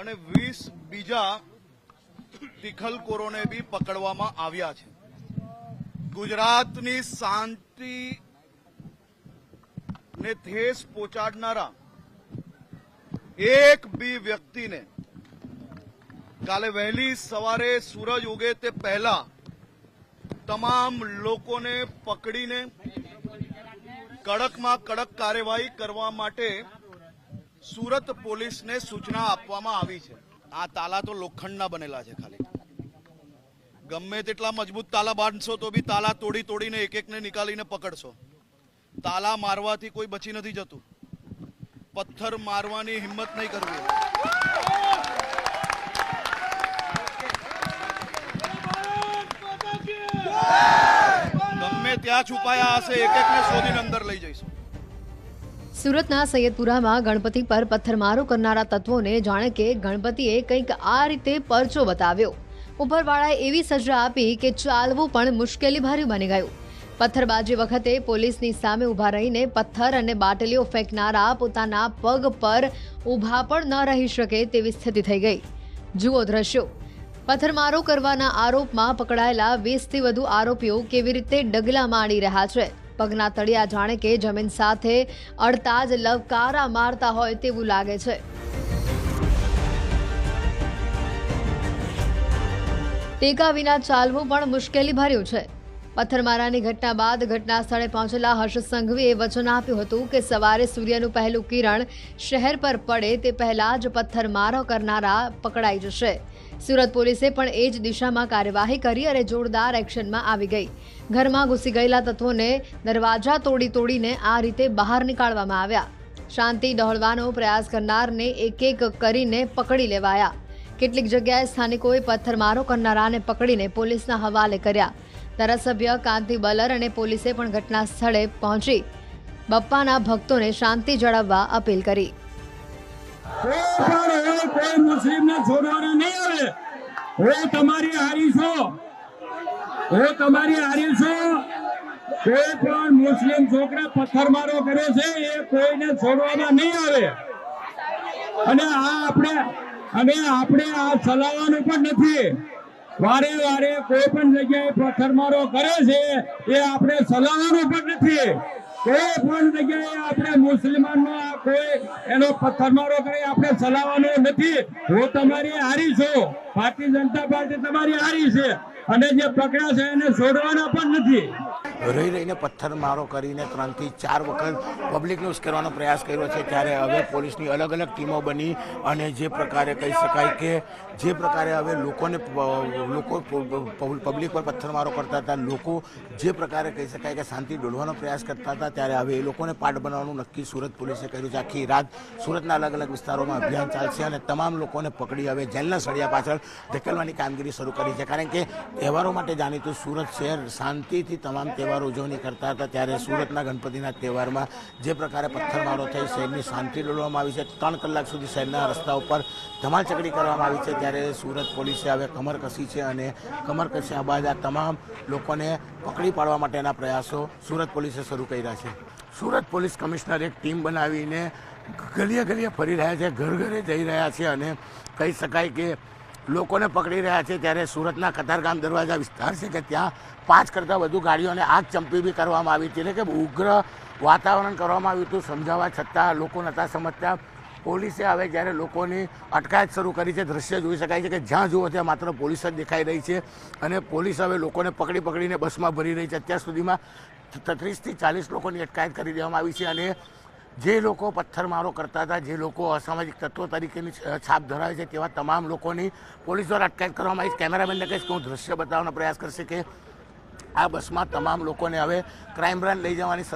અને વીસ બીજા તિખલકોરોને બી પકડવામાં આવ્યા છે. ગુજરાતની શાંતિ ને ઠેસ પહોંચાડનારા એક બી વ્યક્તિને કાલે વહેલી સવારે સૂરજ ઉગે તે પહેલા તમામ લોકોને પકડીને કડકમાં કડક કાર્યવાહી કરવા માટે સુરત પોલીસને સૂચના આપવામાં આવી છે. આ તાલા તો લોખંડના બનેલા છે ખાલી. ગમે તેટલા મજબૂત તાલા બાંધશો તો બી તાલા તોડી તોડીને એક એકને નિકાલીને પકડશો. તાલા મારવાથી કોઈ બચી નથી જતું. પથ્થર મારવાની હિંમત નહીં કરવી. ગમે ત્યાં છુપાયા હશે, એક એકને શોધીને અંદર લઈ જઈશું. સુરતના સૈયદપુરામાં ગણપતિ પર પથ્થરમારો કરનારા તત્વોને જાણે કે ગણપતિએ કંઈક આ રીતે પરચો બતાવ્યો. ઉપરવાળાએ એવી સજા આપી કે ચાલવું પણ મુશ્કેલી ભર્યું બની ગયું. પથ્થરબાજી વખતે પોલીસની સામે ઊભા રહીને પથ્થર અને બાટલીઓ ફેંકનારા પોતાના પગ પર ઊભા પણ ન રહી શકે તેવી સ્થિતિ થઈ ગઈ. જુઓ દ્રશ્યો. પથ્થરમારો કરવાના આરોપમાં પકડાયેલા વીસથી વધુ આરોપીઓ કેવી રીતે ડગલા માણી રહ્યા છે? પગના તળિયા જાણે કે જમીન સાથે અડતા જ લવકારા મારતા હોય તેવું લાગે છે. ટેકા વિના ચાલવું પણ મુશ્કેલી ભર્યું છે. પથ્થરમારાની ઘટના બાદ ઘટના સ્થળે પહોંચેલા હર્ષ સંઘવીએ વચન આપ્યું હતું કે સવારે સૂર્યનું પહેલું કિરણ શહેર પર પડે તે પહેલા જ પથ્થરમારો કરનારા પકડાઈ જશે. સુરત પોલીસે પણ એ જ દિશામાં કાર્યવાહી કરી અને જોરદાર એક્શનમાં આવી ગઈ. ઘરમાં ઘૂસી ગયેલા તત્વોને દરવાજા તોડી તોડીને આ રીતે બહાર નીકાળવામાં આવ્યા. શાંતિ ડહોળવાનો પ્રયાસ કરનારને એક એક કરીને પકડી લેવાયા. કેટલીક જગ્યાએ સ્થાનિકોએ પથ્થરમારો કરનારાને પકડીને પોલીસના હવાલે કર્યા. ધારાસભ્ય કાંતિ બલર અને પોલીસે પણ ઘટના સ્થળે પહોંચી. બપ્પાના ભક્તોને શાંતિ જાળવવા અપીલ કરી. મુસ્લિમ છોકરા પથ્થરમારો કરે છે, એ કોઈને છોડવામાં નહીં આવે. અને આ આપણે, અને આપણે આ ચલાવવાનું પણ નથી. વારે વારે કોઈ પણ જગ્યાએ પથ્થરમારો કરે છે, એ આપણે ચલાવવાનું પણ નથી. કોઈ પણ જગ્યાએ આપણે મુસલમાનનો કોઈ એનો પથ્થરમારો કરે આપણે ચલાવવાનો નથી. હું તમારી હારી છું. ભારતીય જનતા પાર્ટી તમારી હારી છે અને જે પકડ્યા છે એને છોડવાના પણ નથી. રહી રહીને પથ્થરમારો કરીને ત્રણથી ચાર વખત પબ્લિકને ઉશ્કેરવાનો પ્રયાસ કર્યો છે ત્યારે હવે પોલીસની અલગ અલગ ટીમો બની અને જે પ્રકારે કહી શકાય કે જે પ્રકારે હવે લોકોને લોકો પબ્લિક પર પથ્થરમારો કરતા હતા, લોકો જે પ્રકારે કહી શકાય કે શાંતિ ડોલવાનો પ્રયાસ કરતા હતા, ત્યારે હવે એ લોકોને પાઠ બનાવવાનું નક્કી સુરત પોલીસે કર્યું છે. આખી રાત સુરતના અલગ અલગ વિસ્તારોમાં અભિયાન ચાલશે અને તમામ લોકોને પકડી હવે જેલના સળિયા પાછળ ધકેલવાની કામગીરી શરૂ કરી છે. કારણ કે તહેવારો માટે જાણીતું સુરત શહેર શાંતિથી તમામ તહેવારો ઉજવણી કરતા હતા. ત્યારે સુરતના ગણપતિના તહેવારમાં જે પ્રકારે પથ્થરમારો થઈ, શહેરની શાંતિ ડોલવામાં આવી છે. ત્રણ કલાક સુધી શહેરના રસ્તા ઉપર ધમાલચકડી કરવામાં આવી છે. ત્યારે સુરત પોલીસે હવે કમર કસી છે અને કમર કસ્યા બાદ આ તમામ લોકોને પકડી પાડવા માટેના પ્રયાસો સુરત પોલીસે શરૂ કર્યા છે. સુરત પોલીસ કમિશનર એક ટીમ બનાવીને ગલીએ ગલીએ ફરી રહ્યા છે. ઘર ઘરે જઈ રહ્યા છે અને કહી શકાય કે લોકોને પકડી રહ્યા છે ત્યારે સુરતના કતારગામ દરવાજા વિસ્તાર છે કે ત્યાં પાંચ કરતાં વધુ ગાડીઓને આગ ચંપી બી કરવામાં આવી હતી એટલે કે ઉગ્ર વાતાવરણ કરવામાં આવ્યું હતું સમજાવવા છતાં લોકો નહોતા સમજતા. પોલીસે હવે જ્યારે લોકોની અટકાયત શરૂ કરી છે, દ્રશ્ય જોઈ શકાય છે કે જ્યાં જુઓ ત્યાં માત્ર પોલીસ જ દેખાઈ રહી છે અને પોલીસ હવે લોકોને પકડી પકડીને બસમાં ભરી રહી છે. અત્યાર સુધીમાં ત્રીસથી ચાલીસ લોકોની અટકાયત કરી દેવામાં આવી છે અને જે લોકો પથ્થરમારો કરતા હતા, જે લોકો અસામાજિક તત્વો તરીકેની છાપ ધરાવે છે, તેવા તમામ લોકોની પોલીસ દ્વારા અટકાયત કરવામાં આવી કેમેરામેનને કહીશ કે હું દ્રશ્ય બતાવવાનો પ્રયાસ કરશે કે આ બસમાં તમામ લોકોને હવે ક્રાઇમ બ્રાન્ચ લઈ જવાની